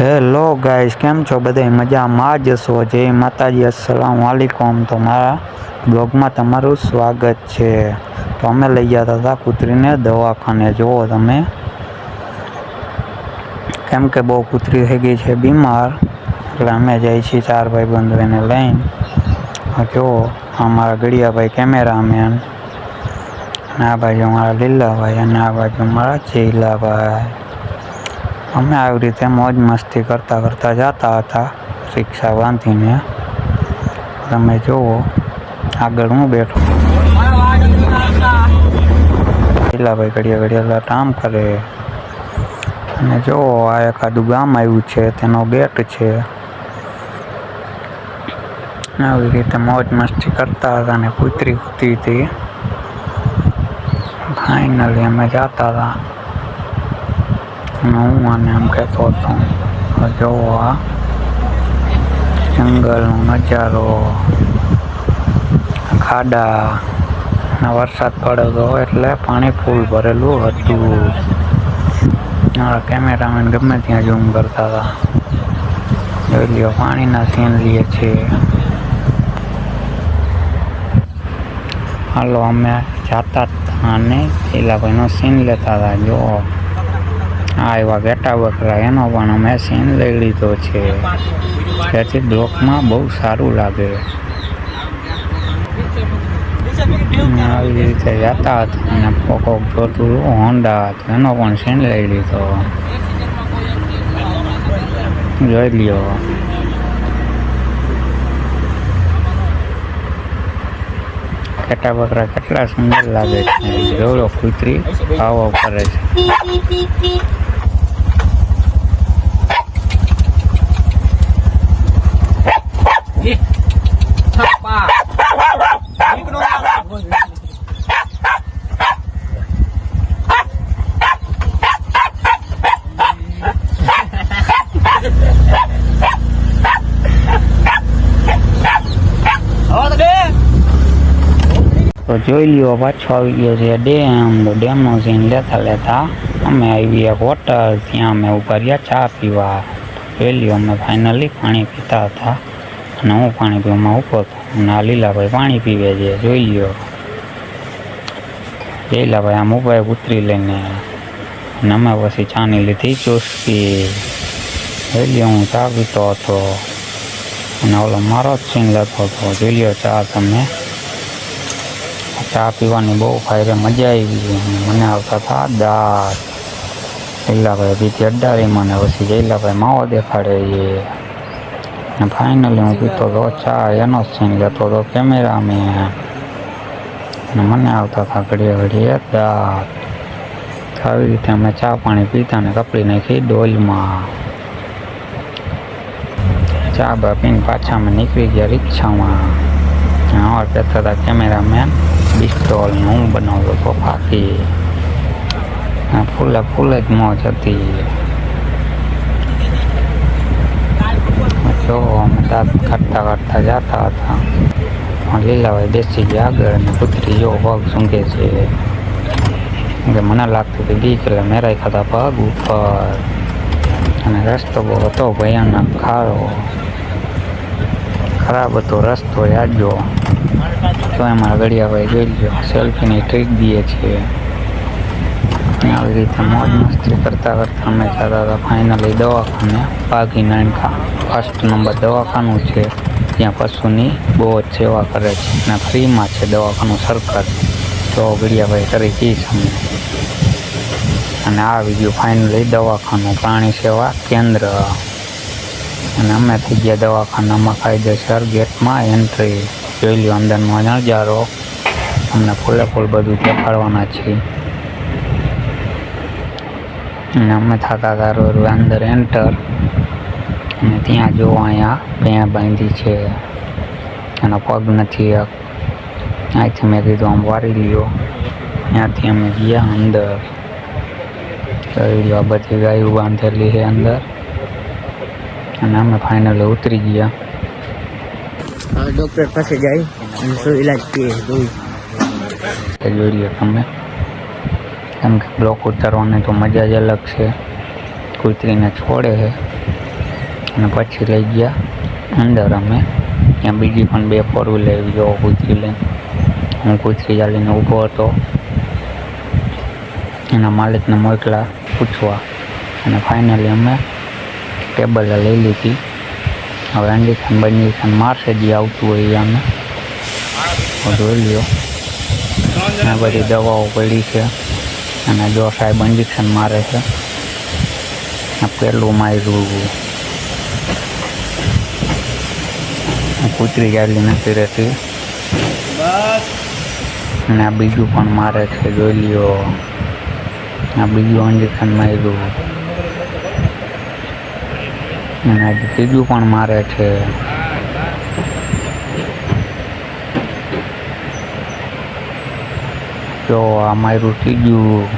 Hello guys કેમ છો બધા મજામાં જ છો. જય માતાજી. અસલામ વાલેકુમ. તો મારા બ્લોગમાં તમારું સ્વાગત છે. તો અમે લઈ જતા હતા કૂતરીને દવાખાને. જુઓ તમે. કેમ કે બહુ કૂતરી થઈ ગઈ છે, બીમાર. એટલે અમે જઈએ છીએ ચાર ભાઈ બંધુ એને લઈને. આ જુઓ અમારા ગળિયાભાઈ કેમેરામેન. અને આ બાજુ અમારા લીલાભાઈ અને આ બાજુ અમારા ચીલાભાઈ અમે આવી રીતે મોજ મસ્તી કરતા કરતા જતા હતા રિક્ષા બાંધીને. તમે જુઓ, આગળ હું બેઠો. લીલાભાઈ ઘડિયા ઘડિયા કામ કરે. અને જુઓ, આ એકાદું ગામ આવ્યું છે, તેનો ગેટ છે. આવી રીતે મોજ મસ્તી કરતા હતા અને કૂતરી કૂતી હતી. ફાઇનલી અમે જતા હતા. અને હું આને એમ કહેતો હતો જોવો આ જંગલનો નજારો ખાડા વરસાદ પડ્યો હતો એટલે પાણી ફૂલ ભરેલું હતું. મારા કેમેરામેન ગમે ત્યાં ઝૂમ કરતા હતા. જોઈ લ્યો, પાણીના સીન લઈએ છીએ હાલો, અમે જતા હતા અને પેલા ભાઈનો સીન લેતા હતા. જો આ એવા ઘેટા બકરા એનો પણ અમે સીન લઈ લીધો છે. તેથી બ્લોકમાં બહુ સારું લાગે. આવી રીતે જતા હતા અને કોક જોતું હોન્ડા હતું એનો પણ સીન લઈ લીધો. જોઈ લ્યો. કેટા બકરા કેટલા સુંદર લાગે છે. જોડો કૂતરી, આવો કરે છે. તો જોઈ લ્યો પાછો આવી ગયો છે. ડેમ તો ડેમનો સીન લેતા લેતા અમે આવી એક હોટલ ત્યાં અમે ઊભા રહ્યા ચા પીવા. જોઈ લ્યો અમે ફાઇનલી પાણી પીતા હતા અને હું પાણી પીવામાં ઊભો હતો. અને આ લીલાભાઈ પાણી પીવે છે. જોઈ લ્યો. લીલાભાઈ આમ ઊભા ઉતરી લઈને. અને અમે પછી ચાની લીધી ચુસ્કી. જોઈ લ્યો, હું ચા પીતો હતો. અને ઓલો મારો જ સીન લેતો હતો જોઈ લ્યો ચા તમે. ચા પીવાની બહુ ફાયરે મજા આવી મને આવતા હતા દાંત જઈલાભાઈ પીતી અડાડી મને પછી જયલાભાઈ માવો દેખાડે એ. ને ફાઇનલી હું પીતો હતો ચા, એનો જ સીન લેતો હતો કેમેરામેન ને મને આવતા હતા ઘડીએ ઘડીએ દાંત આવી રીતે અમે ચા પાણી પીતા ને કપડી નાખી ડોલમાં ચા બા પીને પાછા અમે નીકળી ગયા રિક્ષામાં. કહેતા હતા કેમેરામેન પિસ્તોલ ને હું બનાવતો હતો ફાંકી ફૂલે ફૂલે જ મોજ હતી. જો, અમે દાંત કાઢતા કાઢતા જતા હતા. લીલાભાઈ બેસી ગયા આગળ અને કૂતરી જો પગ સૂંઘે છે. કે મને લાગતું કે બીક એટલે મેરાઈ ખાતા પગ ઉપર. અને રસ્તો બહુ હતો ભયાનક, ખારો. ખરાબ હતો રસ્તો યાદજો તો એમાં ગળિયાભાઈ જોઈ લો સેલ્ફીની ટ્રીક દઈએ છીએ. આવી રીતે મોજ મસ્તી કરતા કરતા અમે જતા હતા ફાઇનલી દવાખાને બાગી નાનકા ફર્સ્ટ નંબર દવાખાનું છે, ત્યાં પશુની બહુ જ સેવા કરે છે. અને ફ્રીમાં છે દવાખાનું સરકાર. તો ગળિયાભાઈ કરી દઈશ અમે અને આ વીડિયો ફાઇનલી દવાખાનું પ્રાણી સેવા કેન્દ્ર. અને અમે થઈ ગયા દવાખાનામાં કાયદેસર ગેટમાં એન્ટ્રી જોઈ લ્યો અંદરનો નજારો અમને ફૂલે ફૂલ બધું દેખાડવાના છે. અને અમે થાકા રોજ અંદર એન્ટર અને ત્યાં જો અહીંયા ભેં બાંધી છે. એનો પગ નથી એક. અહીંથી મેં કીધું આમ વારી લ્યો. ત્યાંથી અમે ગયા અંદર. લ્યો આ બધી ગાયું બાંધેલી છે અંદર. અને અમે ફાઇનલી ઉતરી ગયા. ડોક્ટર પાસે જાય અને શું ઈલાજ કરીએ જોઈ એ જોઈ લ્યો તમે કેમ કે બ્લોક ઉતારવાની તો મજા જ અલગ છે કૂતરીને છોડે છે અને પછી લઈ ગયા અંદર અમે ત્યાં બીજી પણ બે ફોર વ્હીલર જો કૂતરી લઈને હું કૂતરી ચાલીને ઊભો હતો એના માલિકને મોકલા પૂછવા અને ફાઇનલી અમે ટેબલે લઈ લીધી હવે ઇન્જેક્શન બંજેક્શન મારશે જે આવતું હોય એ અમે જોઈ લ્યો. આ બધી દવાઓ પડી છે. અને જો સાહેબ ઇન્જેક્શન મારે છે. પેલું માર્યું. કૂતરી ચાલી નથી રહેતી. અને આ બીજું પણ મારે છે, જોઈ લ્યો. આ બીજું ઇન્જેક્શન માર્યું. અને આજે ત્રીજું પણ મારે છે. જો આ મારું ત્રીજું